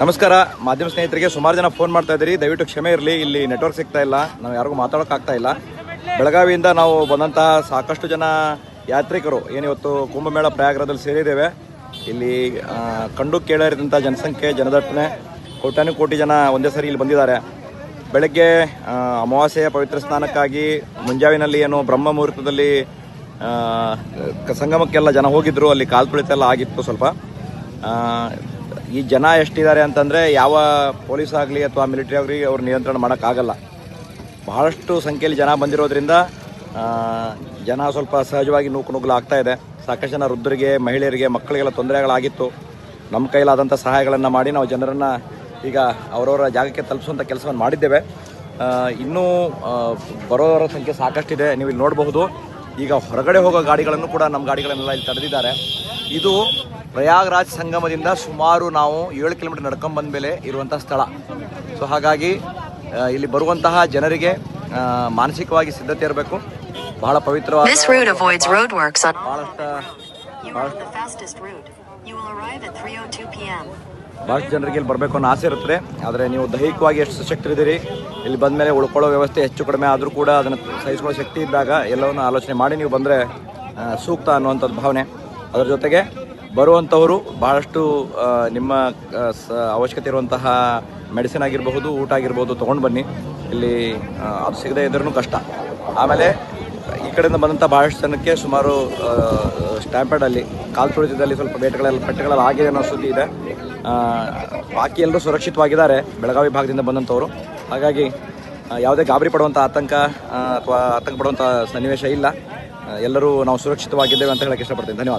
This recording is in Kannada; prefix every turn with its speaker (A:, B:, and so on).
A: ನಮಸ್ಕಾರ. ಮಾಧ್ಯಮ ಸ್ನೇಹಿತರಿಗೆ ಸುಮಾರು ಜನ ಫೋನ್ ಮಾಡ್ತಾ ಇದ್ದೀರಿ. ದಯವಿಟ್ಟು ಕ್ಷಮೆ ಇರಲಿ. ಇಲ್ಲಿ ನೆಟ್ವರ್ಕ್ ಸಿಗ್ತಾ ಇಲ್ಲ. ನಾವು ಯಾರಿಗೂ ಮಾತಾಡೋಕ್ಕಾಗ್ತಾ ಇಲ್ಲ. ಬೆಳಗಾವಿಯಿಂದ ನಾವು ಬಂದಂತಹ ಸಾಕಷ್ಟು ಜನ ಯಾತ್ರಿಕರು ಏನಿವತ್ತು ಕುಂಭಮೇಳ ಪ್ರಯಾಗ್ರದಲ್ಲಿ ಸೇರಿದ್ದೇವೆ. ಇಲ್ಲಿ ಕಂಡು ಕೇಳರಿದಂಥ ಜನಸಂಖ್ಯೆ, ಜನದಟ್ಟಣೆ, ಕೋಟ್ಯಾನು ಕೋಟಿ ಜನ ಒಂದೇ ಸರಿ ಇಲ್ಲಿ ಬಂದಿದ್ದಾರೆ. ಬೆಳಗ್ಗೆ ಅಮಾವಾಸ್ಯೆಯ ಪವಿತ್ರ ಸ್ನಾನಕ್ಕಾಗಿ ಮುಂಜಾವಿನಲ್ಲಿ ಏನು ಬ್ರಹ್ಮ ಮುಹೂರ್ತದಲ್ಲಿ ಸಂಗಮಕ್ಕೆಲ್ಲ ಜನ ಹೋಗಿದ್ರು. ಅಲ್ಲಿ ಕಾಲು ತುಳಿತ ಎಲ್ಲ ಆಗಿತ್ತು ಸ್ವಲ್ಪ. ಈ ಜನ ಎಷ್ಟಿದ್ದಾರೆ ಅಂತಂದರೆ ಯಾವ ಪೊಲೀಸ್ ಆಗಲಿ ಅಥವಾ ಮಿಲಿಟ್ರಿ ಆಗಲಿ ಅವ್ರು ನಿಯಂತ್ರಣ ಮಾಡೋಕ್ಕಾಗಲ್ಲ. ಬಹಳಷ್ಟು ಸಂಖ್ಯೆಯಲ್ಲಿ ಜನ ಬಂದಿರೋದ್ರಿಂದ ಜನ ಸ್ವಲ್ಪ ಸಹಜವಾಗಿ ನೂಕು ನುಗ್ಗಲು ಆಗ್ತಾ ಇದೆ. ಸಾಕಷ್ಟು ಜನ ವೃದ್ಧರಿಗೆ, ಮಹಿಳೆಯರಿಗೆ, ಮಕ್ಕಳಿಗೆಲ್ಲ ತೊಂದರೆಗಳಾಗಿತ್ತು. ನಮ್ಮ ಕೈಲಾದಂಥ ಸಹಾಯಗಳನ್ನು ಮಾಡಿ ನಾವು ಜನರನ್ನು ಈಗ ಅವರವರ ಜಾಗಕ್ಕೆ ತಲುಪಿಸುವಂಥ ಕೆಲಸವನ್ನು ಮಾಡಿದ್ದೇವೆ. ಇನ್ನೂ ಬರೋರ ಸಂಖ್ಯೆ ಸಾಕಷ್ಟಿದೆ. ನೀವು ಇಲ್ಲಿ ನೋಡಬಹುದು. ಈಗ ಹೊರಗಡೆ ಹೋಗೋ ಗಾಡಿಗಳನ್ನು ಕೂಡ ನಮ್ಮ ಗಾಡಿಗಳನ್ನೆಲ್ಲ ಇಲ್ಲಿ ತಡೆದಿದ್ದಾರೆ. ಇದು ಪ್ರಯಾಗ್ರಾಜ್ ಸಂಗಮದಿಂದ ಸುಮಾರು ನಾವು ಏಳು ಕಿಲೋಮೀಟರ್ ನಡ್ಕೊಂಡು ಬಂದ ಮೇಲೆ ಇರುವಂಥ ಸ್ಥಳ ಸೊ ಹಾಗಾಗಿ ಇಲ್ಲಿ ಬರುವಂತಹ ಜನರಿಗೆ ಮಾನಸಿಕವಾಗಿ ಸಿದ್ಧತೆ ಇರಬೇಕು ಬಹಳ ಪವಿತ್ರವಾದ
B: on.
A: ಬಹಳಷ್ಟು
B: You are on the fastest route. You will arrive at 3:02 p.m.
A: ಭಾಳಷ್ಟು ಜನರಿಗೆ ಇಲ್ಲಿ ಬರಬೇಕು ಅನ್ನೋ ಆಸೆ ಇರುತ್ತೆ ಆದರೆ ನೀವು ದೈಹಿಕವಾಗಿ ಎಷ್ಟು ಸಶಕ್ತರಿದ್ದೀರಿ ಇಲ್ಲಿ ಬಂದ ಮೇಲೆ ಉಳ್ಕೊಳ್ಳೋ ವ್ಯವಸ್ಥೆ ಹೆಚ್ಚು ಕಡಿಮೆ ಆದರೂ ಕೂಡ ಅದನ್ನು ಸಹಿಸ್ಕೊಳ್ಳೋ ಶಕ್ತಿ ಇದ್ದಾಗ ಎಲ್ಲವನ್ನು ಆಲೋಚನೆ ಮಾಡಿ ನೀವು ಬಂದರೆ ಸೂಕ್ತ ಅನ್ನುವಂಥದ್ದು ಭಾವನೆ ಅದರ ಜೊತೆಗೆ ಬರುವಂಥವರು ಭಾಳಷ್ಟು ನಿಮ್ಮ ಅವಶ್ಯಕತೆ ಇರುವಂತಹ ಮೆಡಿಸಿನ್ ಆಗಿರಬಹುದು, ಊಟ ಆಗಿರ್ಬೋದು ತೊಗೊಂಡು ಬನ್ನಿ. ಇಲ್ಲಿ ಅದು ಸಿಗದೇ ಇದ್ರೂ ಕಷ್ಟ. ಆಮೇಲೆ ಈ ಕಡೆಯಿಂದ ಬಂದಂಥ ಭಾಳಷ್ಟು ಜನಕ್ಕೆ ಸುಮಾರು ಸ್ಟ್ಯಾಂಪೇಡಲ್ಲಿ ಕಾಲು ತುಳಿತದಲ್ಲಿ ಸ್ವಲ್ಪ ಬೇಟೆಗಳೆಲ್ಲ ಪಟ್ಟೆಗಳೆಲ್ಲ ಆಗಿದೆ ಅನ್ನೋ ಸುದ್ದಿ ಇದೆ. ಬಾಕಿ ಎಲ್ಲರೂ ಸುರಕ್ಷಿತವಾಗಿದ್ದಾರೆ, ಬೆಳಗಾವಿ ಭಾಗದಿಂದ ಬಂದಂಥವರು ಹಾಗಾಗಿ ಯಾವುದೇ ಗಾಬರಿ ಪಡುವಂಥ ಆತಂಕ ಅಥವಾ ಆತಂಕ ಪಡುವಂಥ ಸನ್ನಿವೇಶ ಇಲ್ಲ. ಎಲ್ಲರೂ ನಾವು ಸುರಕ್ಷಿತವಾಗಿದ್ದೇವೆ ಅಂತ ಹೇಳಕ್ಕೆ ಇಷ್ಟಪಡ್ತೀನಿ. ಧನ್ಯವಾದ.